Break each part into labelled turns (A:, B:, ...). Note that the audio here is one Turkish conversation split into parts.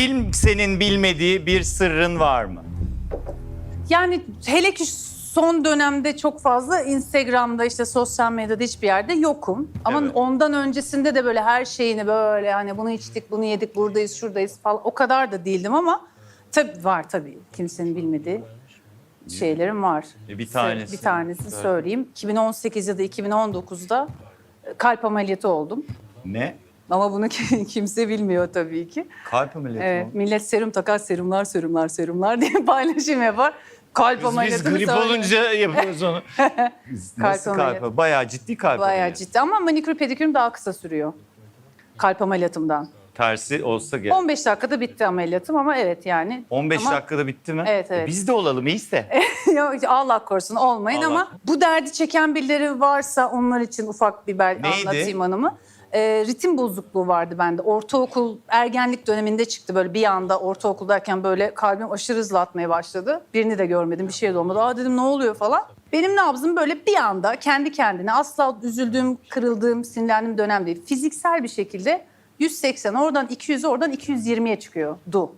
A: kimsenin bilmediği bir sırrın var mı?
B: Yani hele ki son dönemde çok fazla Instagram'da işte sosyal medyada hiçbir yerde yokum. Ama
A: Evet.
B: ondan öncesinde de böyle her şeyini böyle hani bunu içtik, bunu yedik, buradayız, şuradayız falan o kadar da değildim ama tabii var tabii kimsenin bilmediği şeylerim var.
A: E, bir tanesi.
B: Bir tanesi söyleyeyim. 2018 ya da 2019'da kalp ameliyatı oldum.
A: Ne?
B: Ama bunu kimse bilmiyor tabii ki.
A: Kalp ameliyatı
B: Evet,
A: mı?
B: millet serum takar, serumlar, serumlar, serumlar diye paylaşım yapar. Kalp
A: Biz, biz grip olunca yapıyoruz onu. Biz Nasıl kalp
B: ameliyatı.
A: Bayağı ciddi kalp
B: Bayağı
A: ameliyatı.
B: ciddi ama manikür pedikürüm daha kısa sürüyor. Kalp ameliyatımdan.
A: Tersi olsa gerek.
B: 15 dakikada bitti ameliyatım ama evet yani.
A: 15
B: ama,
A: dakikada bitti mi?
B: Evet,
A: E,
B: evet.
A: Biz de olalım iyiyse.
B: Yok, Allah korusun olmayın
A: Allah
B: ama bu derdi çeken birileri varsa onlar için ufak bir bel
A: Neydi?
B: anlatayım hanımı. Ee, ritim bozukluğu vardı bende. Ortaokul, ergenlik döneminde çıktı böyle bir anda ortaokuldayken böyle kalbim aşırı hızlı atmaya başladı. Birini de görmedim, bir şey de olmadı. Aa dedim ne oluyor falan. Benim nabzım böyle bir anda kendi kendine asla üzüldüğüm, kırıldığım, sinirlendiğim dönem değil. Fiziksel bir şekilde 180 oradan 200 oradan 220'ye çıkıyordu.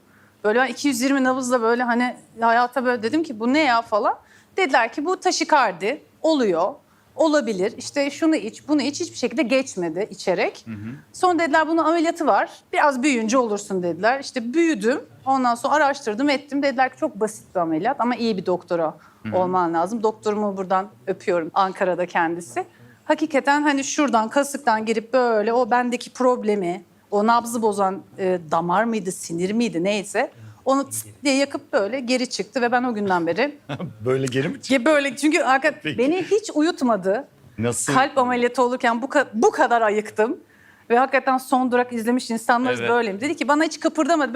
B: Böyle ben 220 nabızla böyle hani hayata böyle dedim ki bu ne ya falan. Dediler ki bu taşikardi oluyor. Olabilir. İşte şunu iç, bunu iç hiçbir şekilde geçmedi içerek. Sonra dediler bunun ameliyatı var. Biraz büyüyünce olursun dediler. İşte büyüdüm. Ondan sonra araştırdım, ettim. Dediler ki çok basit bir ameliyat ama iyi bir doktora olman lazım. Doktorumu buradan öpüyorum. Ankara'da kendisi. Hakikaten hani şuradan kasıktan girip böyle o bendeki problemi, o nabzı bozan e, damar mıydı, sinir miydi neyse onu tıs diye yakıp böyle geri çıktı ve ben o günden beri
A: Böyle geri mi çıktı?
B: Ge- böyle çünkü hakikaten
A: Peki.
B: beni hiç uyutmadı.
A: Nasıl?
B: Kalp ameliyatı olurken bu, ka- bu kadar ayıktım. Ve hakikaten son durak izlemiş insanlarız
A: Evet.
B: böyleyim. Dedi ki bana hiç kıpırdamadı.